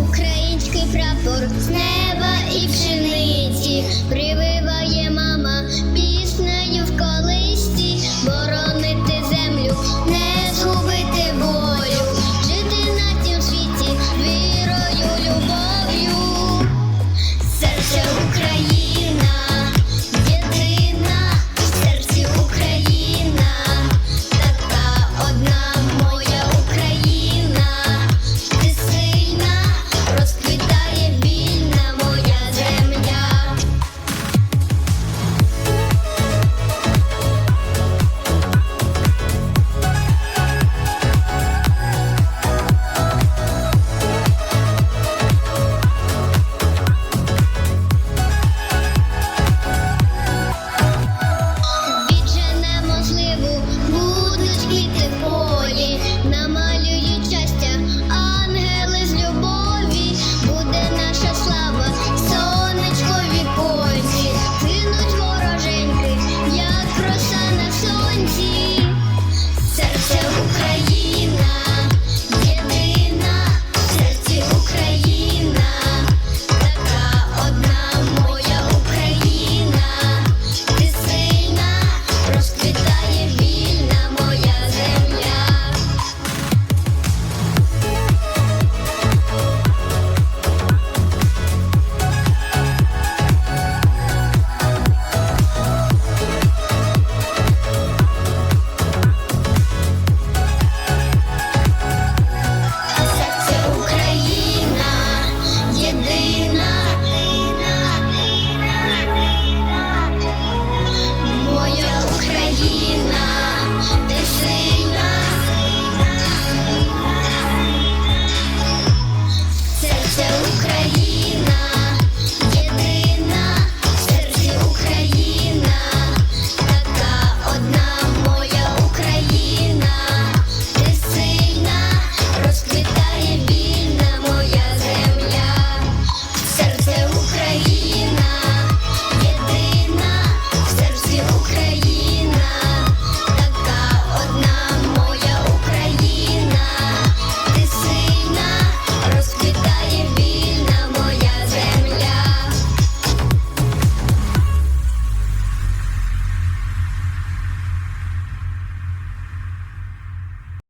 український прапор з неба і пшениці.